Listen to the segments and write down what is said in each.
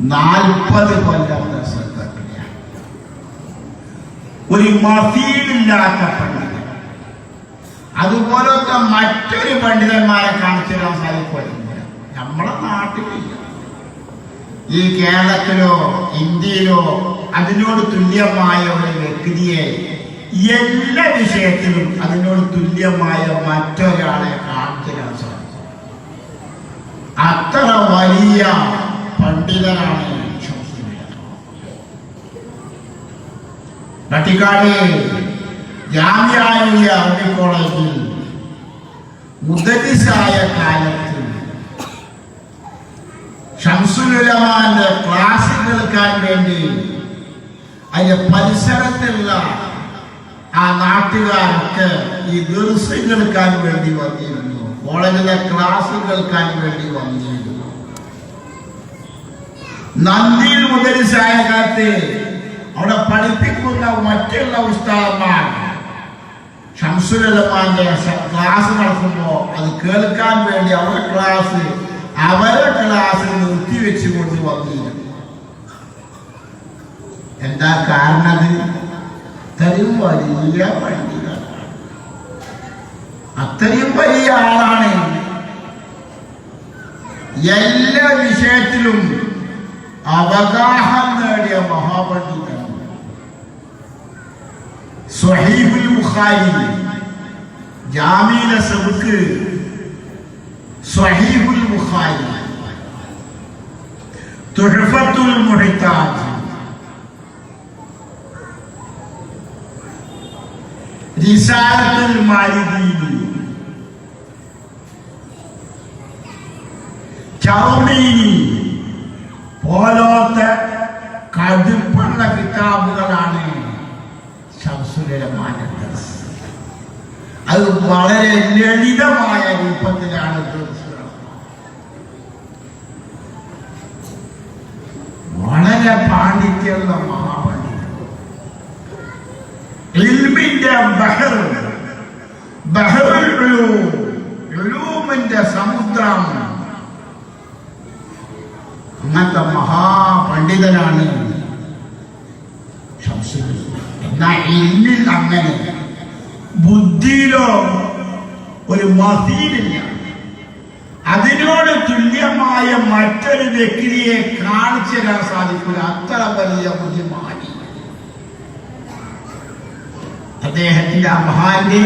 നാൽപ്പത് കൊല്ലത്തെ സെക്രട്ടറിയാണ് ഒരു മഫീലില്ലാത്ത പണ്ഡിതൻ. അതുപോലത്തെ മറ്റൊരു പണ്ഡിതന്മാരെ കാണിച്ചു തരാൻ സാധിക്കില്ല നമ്മുടെ നാട്ടിലില്ല. ഈ കേരളത്തിലോ ഇന്ത്യയിലോ അതിനോട് തുല്യമായ ഒരു വ്യക്തിയെ എല്ലാ വിഷയത്തിലും അതിനോട് തുല്യമായ മറ്റൊരാളെ കാണിച്ചു തരാൻ സാധിക്കും അത്ര വലിയ പണ്ഡിതനാണ് നട്ടിക്കാട് ജാമ്യായ അറബി കോളേജിൽ മുദരിസായ കാലത്ത് ഷംസുലമാന്റെ ക്ലാസ് കേൾക്കാൻ വേണ്ടി അതിന്റെ പരിസരത്തുള്ള ആ നാട്ടുകാരൊക്കെ ഈ ദൃശ്യം കേൾക്കാൻ വേണ്ടി വന്നിരുന്നു. കോളേജിലെ ക്ലാസ് കേൾക്കാൻ വേണ്ടി വന്നിരുന്നു. നന്ദിയിൽ മുതലിസായ കാലത്ത് അവിടെ പഠിപ്പിക്കുന്ന മറ്റുള്ള ഉസ്താദന്മാർ ഷംസുലമാന്റെ ക്ലാസ് നടത്തുമ്പോ അത് കേൾക്കാൻ വേണ്ടി അവരുടെ ക്ലാസ് അവരുടെ ക്ലാസ് നിർത്തിവെച്ച് കൊണ്ട് വന്നിരുന്നു. എന്താ അത്? അത്രയും വലിയ പണ്ഡിത അത്രയും വലിയ ആളാണ്. എല്ലാ വിഷയത്തിലും അവഗാഹം നേടിയ മഹാപണ്ഡിതൻ സ്വഹീബുൽ ബുഖാരി ജാമീല സബുക്ക് സ്വഹീബുൽ ബുഖാരി തുഹഫത്തുൽ മുഹിത്താജ് റിസാലത്തുൽ മാലിദീനി ചൗമീനി പോലത്തെ കടുപ്പുള്ള കിതാബുകളാണ് ശംസുലമാന അത് വളരെ ലളിതമായ രൂപത്തിലാണ് വളരെ പാണ്ഡിത്യമുള്ള മഹാപണ്ഡിതൻ. ഇൽമിന്റെ ബഹർ ഉലൂമിന്റെ സമുദ്രം. അങ്ങനത്തെ മഹാപണ്ഡിതനാണ്. എന്നാ ഇൽമിൽ അങ്ങനെ ബുദ്ധിയിലോ ഒരു മസീലില്ല അതിനോട് തുല്യമായ മറ്റൊരു വ്യക്തിയെ കാണിച്ചു തരാൻ സാധിക്കില്ല അത്ര വലിയ ബുദ്ധിമാനി അദ്ദേഹത്തിന്റെ മഹാന്റെ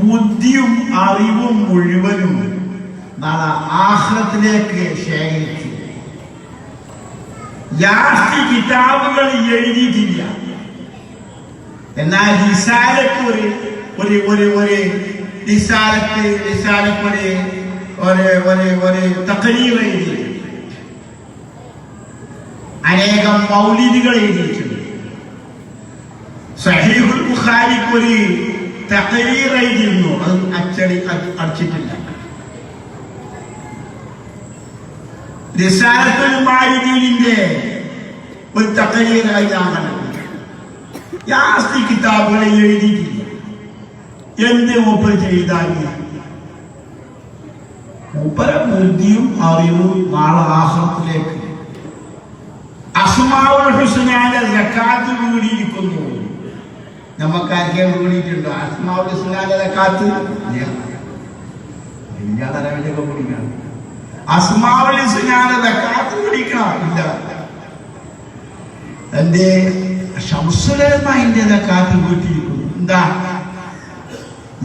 ബുദ്ധിയും അറിവും മുഴുവനും നാളെ ആഹ്ലത്തിലേക്ക് ശേഖരിച്ചു. യാസ്തി കിതാബുകൾ എഴുതിയിട്ടില്ല. എന്നാൽ റിസാലക്ക് ഒരു ഒരു ഒരു ഒരു റിസാലക്ക് റിസാലക്ക് ഒരു ഒരു ഒരു ഒരു തക്കരീവ് അനേകം മൗലിദികൾ എഴുതിയിട്ടുണ്ട്. സഹീഹുൽ ബുഖാരിക്ക് ഒരു തക്കരീർ എഴുതിയിരുന്നു. അത് അച്ചടി അടിച്ചിട്ടില്ല. റിസാലത്തുൽ മാലിദീനിന്റെ ഒരു ഞാൻ കണ്ടു യാസ്തി കൂടിയിട്ടുണ്ടോ അസ്മാവുൽ ഹുസ്നാന്റെ സക്കാത്ത് ഇല്ലാതെ അസ്മാവുൽ ഹുസ്നാന്റെ സക്കാത്ത് കുടിക്കണം ഇല്ല എന്റെ ഷംസുലമായിന്റെ കാത്തു കൂട്ടിയിരിക്കുന്നു എന്താ?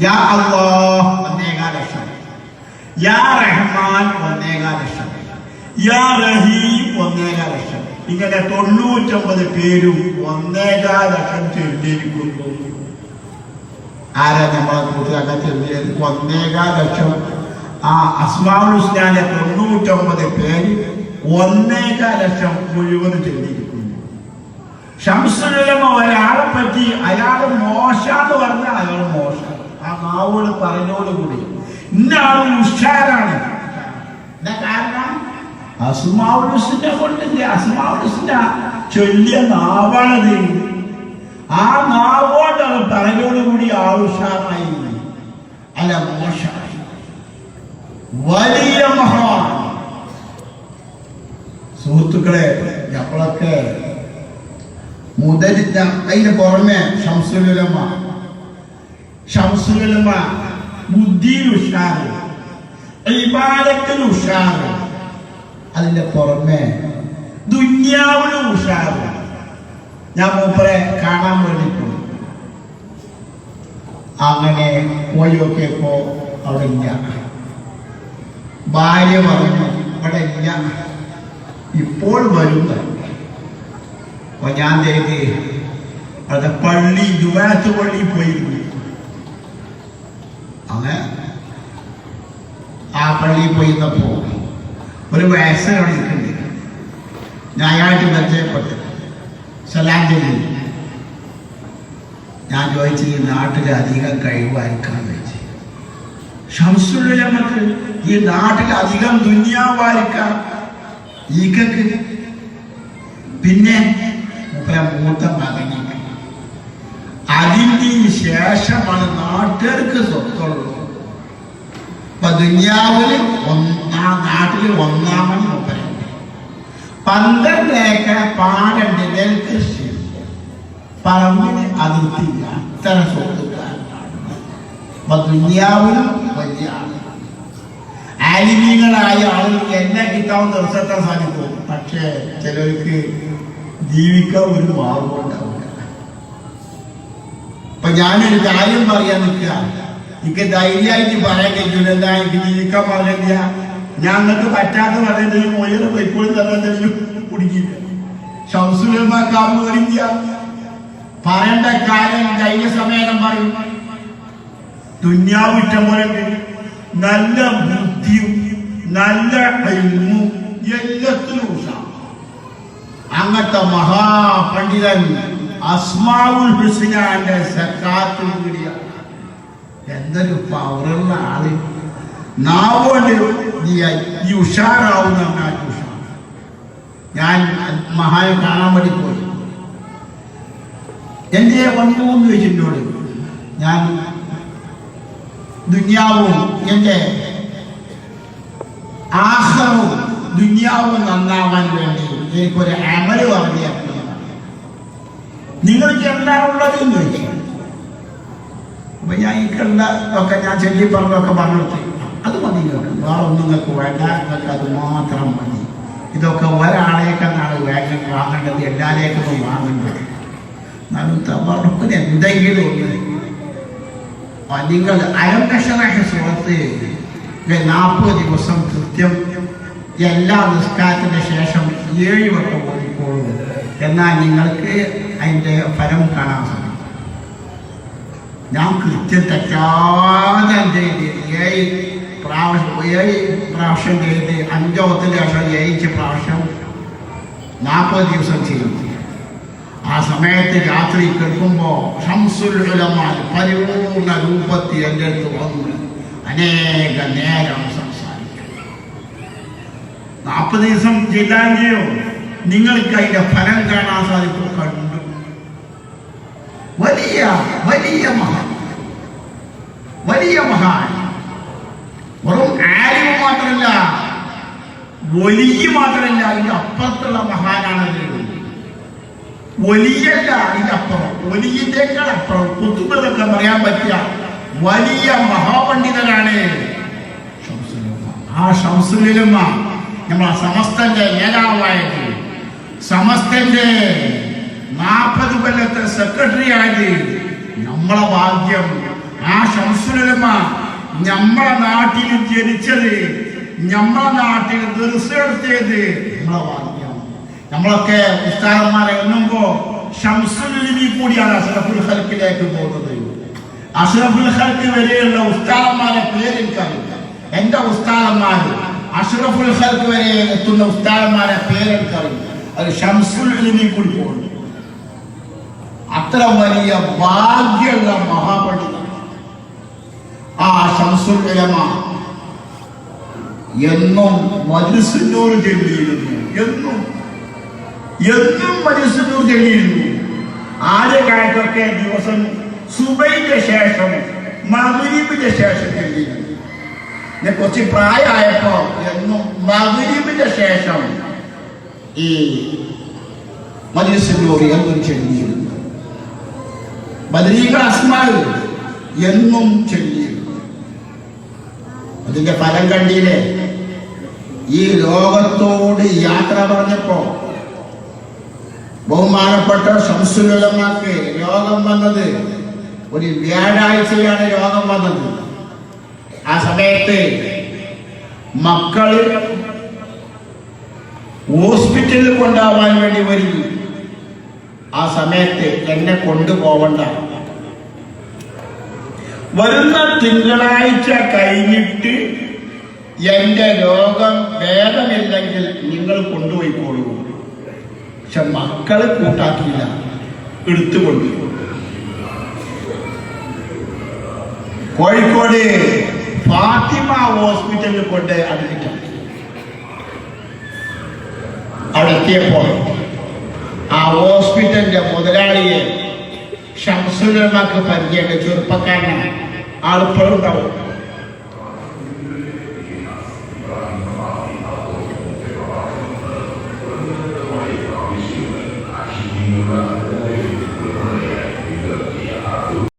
യാ അല്ലാഹ് ഒന്നേകാലക്ഷം യാ റഹ്മാൻ ഒന്നേകാലക്ഷം യാ റഹീം ഒന്നേകാലക്ഷം ഇങ്ങനെ തൊണ്ണൂറ്റൊമ്പത് പേരും ഒന്നേകാലക്ഷം ലക്ഷം ചൊല്ലിയിരിക്കുന്നു ആരാ നമ്മളെ കൂട്ടുകാരെ ചെല്ലിയത് ഒന്നേകാൽ ലക്ഷം ആ ഹുസ്നാന്റെ തൊണ്ണൂറ്റൊമ്പത് പേര് ഒന്നേകാൽ ലക്ഷം മുഴുവൻ ചൊല്ലിയിരിക്കുന്നു ഷംസുലമ ഒരാളെ പറ്റി അയാൾ മോശാന്ന് പറഞ്ഞാൽ അയാൾ മോശം. ആ മാവോട് പറഞ്ഞോടുകൂടി ഇന്ന ആളൊരു ഉഷാരാണ്. എന്താ കാരണം? അസുമാവുലുസിനെ കൊണ്ടില്ല? ചൊല്ലിയ നാവാണത്. ആ നാവോട് അത് പറഞ്ഞോടുകൂടി ആ ഉഷാറായി. അല്ല മോശമായി വലിയ മഹാൻ സുഹൃത്തുക്കളെ ഞങ്ങളൊക്കെ മുതലിത്ത അതിന് പുറമെ ഷംസുലുലമ ഷംസുലുലമ ബുദ്ധിയിൽ ഉഷാറ് ഇബാദത്തിൽ ഉഷാറ്. അതിന്റെ പുറമെ ദുന്യാവിലും ഉഷാറ്. ഞാൻ മൂപ്പറെ കാണാൻ വേണ്ടി പോയി അങ്ങനെ പോയി നോക്കിയപ്പോ അവിടെ ഇല്ല. ഭാര്യ പറഞ്ഞു ഇവിടെ ഇല്ല. ഇപ്പോൾ വരുന്ന അപ്പൊ ഞാൻ തേക്ക് അത് പള്ളി ജുമാത്ത് പള്ളി പോയിരുന്നു അങ്ങനെ ആ പള്ളിയിൽ പോയിരുന്നപ്പോ ഒരു വയസ്സൻ അവിടെ നിൽക്കുന്നുണ്ട് ഞാൻ അയാളായിട്ട് പരിചയപ്പെട്ടു. സലാം ഞാൻ ചോദിച്ചു ഈ നാട്ടിൽ അധികം ഷംസുള്ള നമുക്ക് ഈ നാട്ടിൽ അധികം ദുന്യാവാലിക്കാം ഈക്കക്ക് പിന്നെ മൂത്ത മകനെ അതിന്റെ ശേഷമാണ് നാട്ടുകാർക്ക് സ്വത്തുള്ളത്. ഇപ്പൊ ദുന്യാവിൽ ഒന്നാം നാട്ടിൽ ഒന്നാമൻ മൂപ്പര പന്ത്രണ്ട് ഏക്കർ പാടുണ്ട് നെൽകൃഷി. പറമ്പിന് അതിർത്തിയില്ല. ഇത്ര സ്വത്തുക്കാരനാണ് അപ്പൊ ദുന്യാവിലും വലിയ ആലിമീകളായ ആളുകൾക്ക് എന്നെ കിട്ടാവുന്ന റിസൾട്ടാൻ സാധിക്കും പക്ഷേ ചിലർക്ക് ജീവിക്കാൻ ഒരു മാർഗം ഉണ്ടാവില്ല. അപ്പൊ ഞാനൊരു കാര്യം പറയാൻ നിൽക്കുക. എനിക്ക് ധൈര്യമായിട്ട് പറയാൻ കഴിയൂല. എന്താ എനിക്ക് ജീവിക്കാൻ പറഞ്ഞില്ല ഞാൻ നിങ്ങൾക്ക് പറ്റാത്ത പറയുന്നതിലും ഉയർ പൈക്കോളി തരുന്നതിലും കുടിക്കില്ല ശംസുലമാക്കാവുന്ന വരില്ല പറയേണ്ട കാര്യം ധൈര്യസമേതം പറയും. ദുന്യാവിറ്റം പോലെ നല്ല ബുദ്ധിയും നല്ല കഴിവും എല്ലാത്തിനും ഉഷാണ് അങ്ങനത്തെ മഹാപണ്ഡിതൻ അസ്മാവുൽ ഹുസ്നാന്റെ സക്കാത്തിൽ കൂടിയ. എന്തൊരു പവറുള്ള ആൾ. നാവുകൊണ്ട് നീ ഈ ഉഷാറാവുന്ന ഉഷാർ ഞാൻ മഹാനെ കാണാൻ വേണ്ടി പോയി. എന്റെ എന്ന് ചോദിച്ചിട്ടോട് ഞാൻ ദുന്യാവും എന്റെ ആഹ്റവും ദുന്യാവും നന്നാവാൻ വേണ്ടി എനിക്കൊരു അമൽ പറഞ്ഞു. നിങ്ങൾക്ക് എന്താണ് ഉള്ളത് എന്ന് ചോദിച്ചു. അപ്പൊ ഞാൻ ഈ കണ്ട ഒക്കെ ഞാൻ ചെല്ലി പറഞ്ഞൊക്കെ പറഞ്ഞു അത് മതി നിങ്ങൾക്ക്. വേറെ ഒന്നും നിങ്ങൾക്ക് വേണ്ട. നിങ്ങൾക്ക് അത് മാത്രം മതി. ഇതൊക്കെ ഒരാളേക്കെന്നാണ് വേഗം വാങ്ങേണ്ടത് എല്ലാരേക്കൊന്നും വാങ്ങേണ്ടത്. എന്നാലും തവറുപ്പിന് എന്തെങ്കിലും ആ, നിങ്ങൾ അരംകഷറായ സുഹൃത്ത് നാൽപ്പത് ദിവസം കൃത്യം എല്ലാ നിസ്കാരത്തിന് ശേഷം ഏഴ് വട്ടം ഓടിക്കോളൂ എന്നാൽ നിങ്ങൾക്ക് അതിന്റെ ഫലം കാണാൻ സാധിക്കും. ഞാൻ കൃത്യം തെറ്റാതെ ചെയ്ത് ഏഴ് പ്രാവശ്യം ഏഴ് പ്രാവശ്യം ചെയ്ത് അഞ്ചോത്തിന് ശേഷം ഏഴ് പ്രാവശ്യം നാൽപ്പത് ദിവസം ചെയ്യും. ആ സമയത്ത് രാത്രി കേൾക്കുമ്പോ ഷംസുൽ പരിപൂർണ രൂപത്തിൽ എന്റെ അടുത്ത് വന്ന് അനേക നേരം സംസാരിക്കും നാൽപ്പത് ദിവസം ചെയ്താലെയോ നിങ്ങൾക്ക് അതിന്റെ ഫലം കാണാൻ സാധിക്കും കണ്ടു. വലിയ വലിയ മഹാൻ. വലിയ മഹാൻ. വെറും ആരും മാത്രമല്ല വലിയ മാത്രമല്ല അതിന്റെ അപ്പുറത്തുള്ള മഹാനാണത് വലിയല്ല അതിന്റെ അപ്പുറം വലിയതേക്കാൾ അപ്പുറം കുത്തുബതൊക്കെ പറയാൻ പറ്റിയ വലിയ മഹാപണ്ഡിതനാണ്. ആ ഷംസുലുലമ്മ നമ്മളെ സമസ്തന്റെ നേതാവായത്. സമസ്തന്റെ നാൽപ്പത് കൊല്ലത്തെ സെക്രട്ടറി ആയത് നമ്മളെ ഭാഗ്യം. ആ ഷംസുലുലമ്മ നമ്മളെ നാട്ടിൽ ജനിച്ചത് നമ്മളെ നാട്ടിൽ ദൃശ്യപ്പെടുത്തിയത് നമ്മളെ ഭാഗ്യം. നമ്മളൊക്കെ ഉസ്താദന്മാരെ എണ്ണുമ്പോ ഷംസുലിനി കൂടിയാണ് അഷറഫുൽ ഹൽക്കിലേക്ക് പോകുന്നത്. അഷറഫുൽ ഹൽക്ക് വരെയുള്ള ഉസ്താദന്മാരെ പേര് എനിക്കറിയില്ല. എന്റെ ഉസ്താദന്മാർ അഷറഫുൽ ഹൽക്ക് വരെ എത്തുന്ന ഉസ്താദന്മാരെ പേര് എനിക്കറിയില്ല. അത് ഇൽമി കൂടി പോകുന്നു. അത്ര വലിയ ഭാഗ്യമുള്ള മഹാപണ്ഡിതൻ. ആ ഉലമ എന്നും മജുസിനോട് ചെല്ലിയിരുന്നു എന്നും എന്നും മനുഷ്യനോട് ചെല്ലിയിരുന്നു ആദ്യകാലത്തൊക്കെ ദിവസം സുബൈന്റെ ശേഷം മകുരീബിന്റെ ശേഷം ചെല്ലിയിരുന്നു ഞാൻ കുറച്ച് പ്രായമായപ്പോ എന്നും മകുരീബിന്റെ ശേഷം ഈ മജീസിനോട് എന്നും ചൊല്ലിയിരുന്നു ബദരീകൾ അസ്മാൽ എന്നും ചൊല്ലിയിരുന്നു അതിന്റെ ഫലം കണ്ടില്ലേ? ഈ ലോകത്തോട് യാത്ര പറഞ്ഞപ്പോ ബഹുമാനപ്പെട്ട ശംസുലമാക്ക് രോഗം വന്നത് ഒരു വ്യാഴാഴ്ചയാണ് രോഗം വന്നത്. ആ സമയത്ത് മക്കൾ ഹോസ്പിറ്റലിൽ കൊണ്ടാവാൻ വേണ്ടി വരും. ആ സമയത്ത് എന്നെ കൊണ്ടുപോകണ്ട. വരുന്ന തിങ്കളാഴ്ച കഴിഞ്ഞിട്ട് എന്റെ രോഗം ഭേദമില്ലെങ്കിൽ നിങ്ങൾ കൊണ്ടുപോയിക്കോളൂ. പക്ഷെ മക്കളെ കൂട്ടാക്കിയില്ല. എടുത്തുകൊണ്ട്. കോഴിക്കോട് ഫാത്തിമ ഹോസ്പിറ്റലിൽ കൊണ്ട് അഡ്മിറ്റ്. അവിടെ എത്തിയപ്പോൾ ആ ഹോസ്പിറ്റലിന്റെ മുതലാളിയെ ഷംസുലമാക്ക് പരിചയമുണ്ട് ചെറുപ്പക്കാരനാണ്. ആളിപ്പോഴും ഉണ്ടാവും.